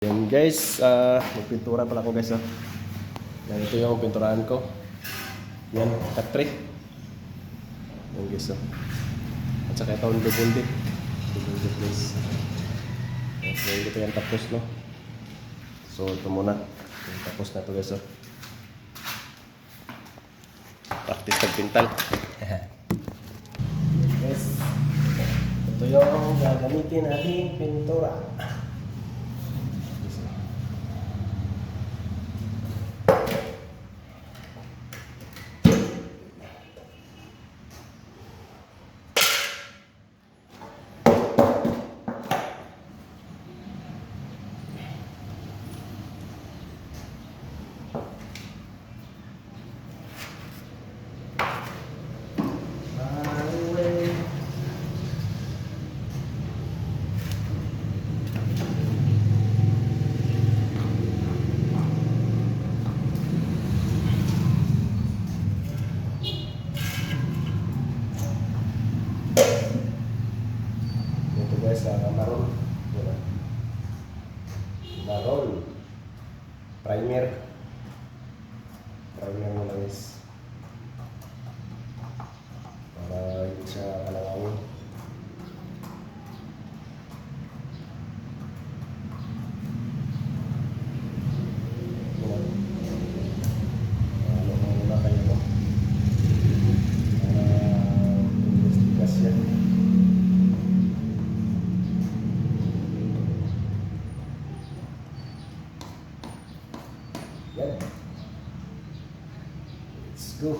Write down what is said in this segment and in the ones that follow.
Yan guys, ah magpintura pala ako guys. Oh. Yan, ito yung pinturahan ko. Yan, katri. Yan guys. Oh. At saka ito ang dubundi. Dubundi guys. So hindi pa yan tapos no. So ito muna. Yan, tapos na to guys. Oh. Practice pagpintal. guys, ito yung gagamitin nating pintura. Duh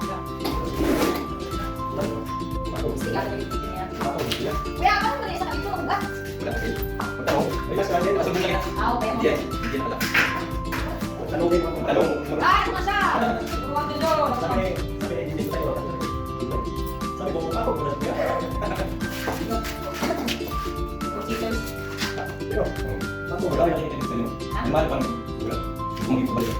Ka. Sige, ako lagi. Kuya, ano ba sa kapito? Ano ba? Ah, okay. Ah, ito na siya. Huwag na doon. Procedures. Tasting ako na yung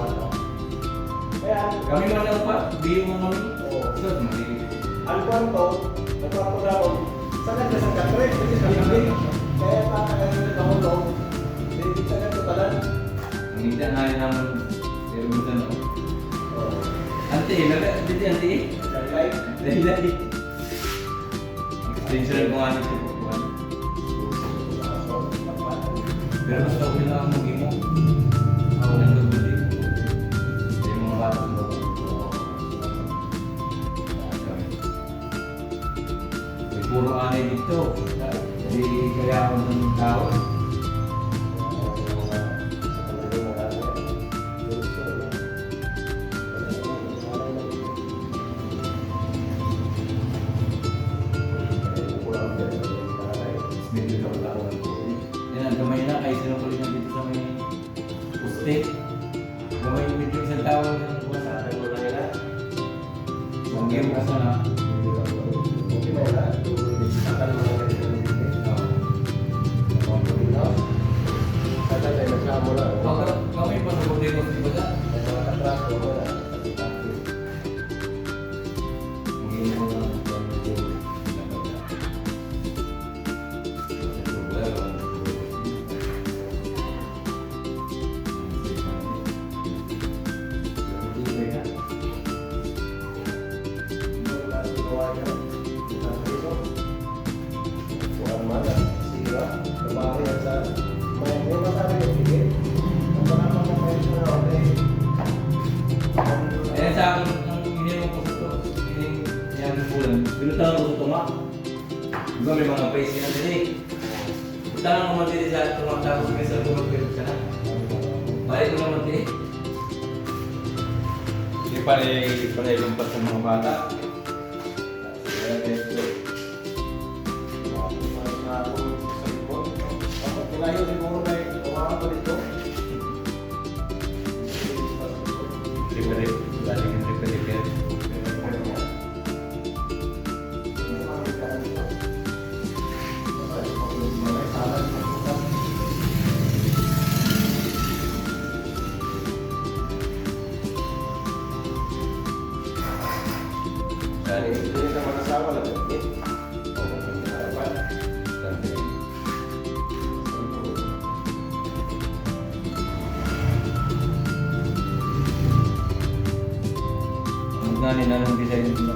Kami man pa, di mo kami. Sus, mali. Ang kwanto, nagpapagamon, sa kanya sa katre, kasi sa kanya, kaya pakakaroon ng hulong, hindi sa kanya totalan. Ang hindi na namin naman. Pero minsan ako. Ante, naga, dito ante. Like, Dahil dahil. Extension ko nga nito. Pero mas okay na ang mugi puro anay dito. Hindi kaya ako ng tao. Di ba may mga place na dili? Binutangan ko matili sa tuma tapos may sa tuma pero ka na. Balik ko naman dili. Hindi pa rin pa rin lumpat sa mga bata. Ang gani na ng design nila.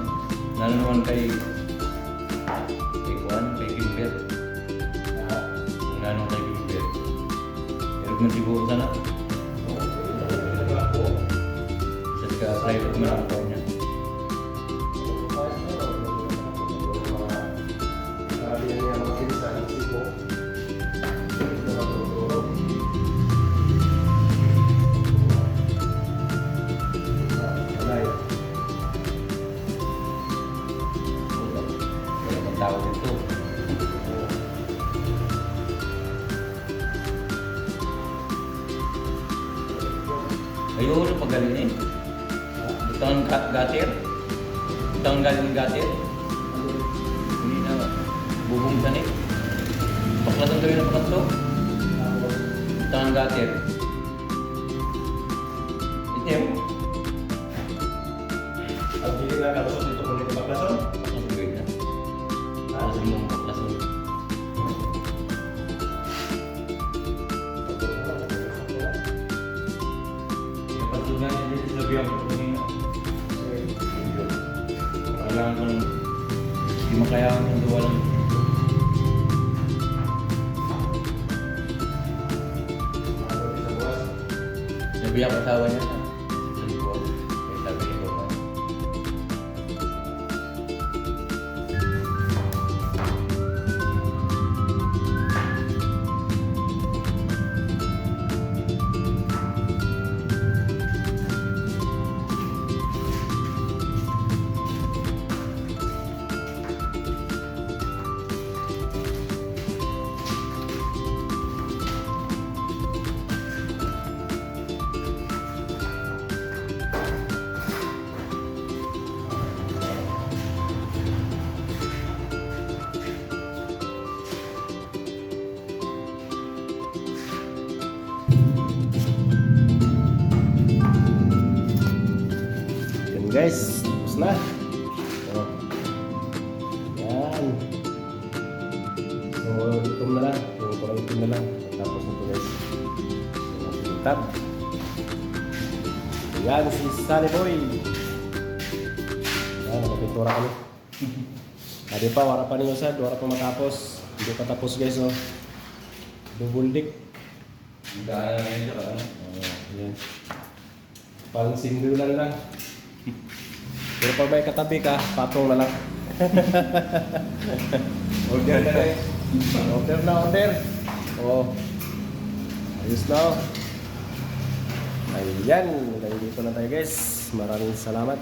Galing ng gatir. Hindi na bubungsan eh. Baklasan gawin ng pakatlo. Ito ang gatir. Ito yun. Ang hindi na kalusot dito kung hindi baklason. Kailangan kong hindi makayawan yung gawa lang. Sabi ang asawa niya guys, tapos na. Oh. Yan. So, itom na lang. So, parang itom na lang. Tapos na ito guys. So, tab. Yan, si Sunny Boy. Yan, nakapintura kami. Adi pa, wala pa niyo sad, wala pa matapos. Hindi pa tapos guys, oh. Bubuldik. Daan na yun siya ka. Oh, yan. Pang sindulan lang. Pero pag may katabi ka, patong na lang. order na rin. Order na, order. Oh. Ayos na. oh. Ayan, hanggang dito na tayo guys. Maraming salamat.